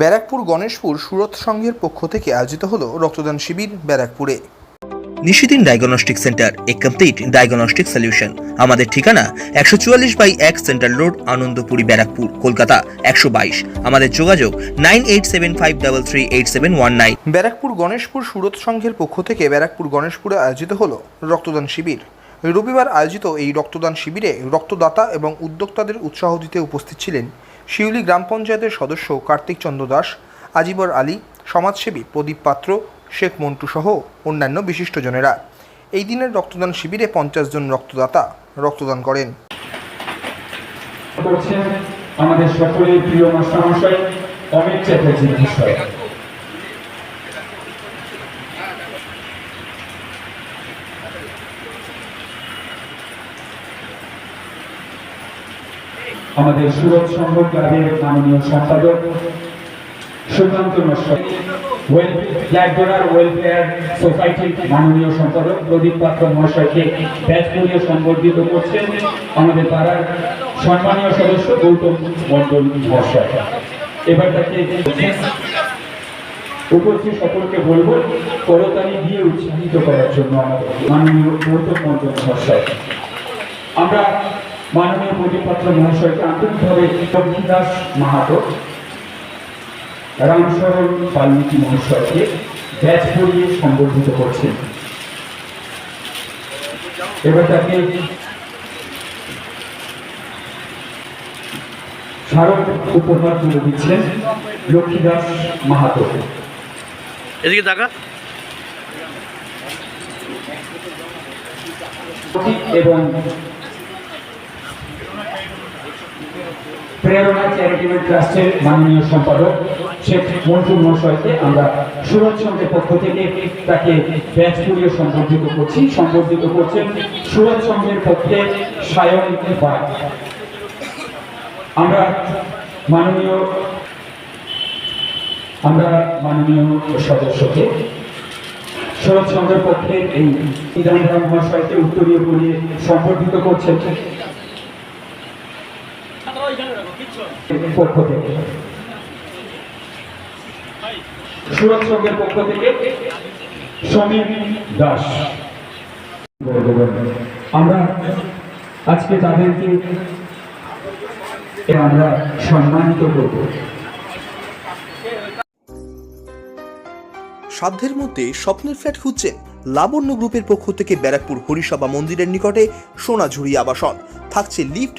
ব্যারাকপুর গণেশপুর সুরত সংঘের পক্ষ থেকে আয়োজিত হলো রক্তদান শিবির ব্যারাকপুরে। Nishidin diagnostic centre a complete diagnostic solution. আমাদের ঠিকানা একশো চুয়াল্লিশ বাই এক সেন্ট্রাল রোড আনন্দপুরি ব্যারাকপুর কলকাতা একশো বাইশ। আমাদের যোগাযোগ nine eight seven five double three eight seven one nine. Barrackpore Ganeshpur সুরত সংঘের পক্ষ থেকে ব্যারাকপুর গণেশপুরে আয়োজিত হলো রক্তদান শিবির। রবিবার আয়োজিত এই রক্তদান শিবিরে রক্তদাতা এবং উদ্যোক্তাদের উৎসাহ দিতে উপস্থিত ছিলেন শিউলি গ্রাম পঞ্চায়েতের সদস্য কার্তিক চন্দ্র দাস, আজিবর আলী, সমাজসেবী প্রদীপ পাত্র, শেখ মন্টু সহ অন্যান্য বিশিষ্টজনেরা এই দিনের রক্তদান শিবিরে পঞ্চাশ জন রক্তদাতা রক্তদান করেন। আমাদের সকলের প্রিয় মাস্টারমশাই অমিত চ্যাটার্জি মহাশয়। আমাদের সুরত সংঘ ক্লাবের মাননীয় সম্পাদক সুকান্ত ওয়েলফেয়ার মাননীয় সম্পাদক মহাশয়কে আমাদের সদস্য গৌতম এবার উপস্থিত সকলকে বলব করতালি দিয়ে উৎসাহিত করার জন্য আমাদের মাননীয় গৌতম মন্ডল মহাশয়। আমরা মাননীয় প্রদীপ পাত্র মহাশয়কে আন্তরিকভাবে লক্ষ্মীদাস মাহাতো রামশরণ বাল্মীকি মহাশয়কে ব্যাচ পরিয়ে সম্বর্ধিত করছেন। এবার তাকে স্মারক উপহার তুলে দিচ্ছেন লক্ষ্মীদাস মাহাতো। এদিকে টাকা এবং প্রেরণা চ্যারিটেবল ট্রাস্টের মাননীয় সম্পাদক শেখ মন্টু মহাশয়কে আমরা সুরজ সংঘের পক্ষ থেকে তাকে ব্যাচ করিয়ে সম্বর্ধিত করছি। সম্বর্ধিত করছেন সুরজ সংঘের পক্ষে সায়ন পায় আমরা মাননীয় আমরা মাননীয় সদস্যকে শরৎ সংঘের পক্ষে এই ইদানরাম মহাশয়কে উত্তরীয় করিয়ে সম্বর্ধিত করছেন পক্ষ থেকে সুরত সংঘের পক্ষ থেকে সমীর দাস। আমরা আজকে তাদেরকে আমরা সম্মানিত করব। সাধ্যের মধ্যে স্বপ্নের ফ্ল্যাট খুঁজছেন লাবণ্য গ্রুপের পক্ষ থেকে ব্যারাকপুর হরিসভা মন্দিরের নিকটে সোনাঝুরি আবাসন। থাকছে lift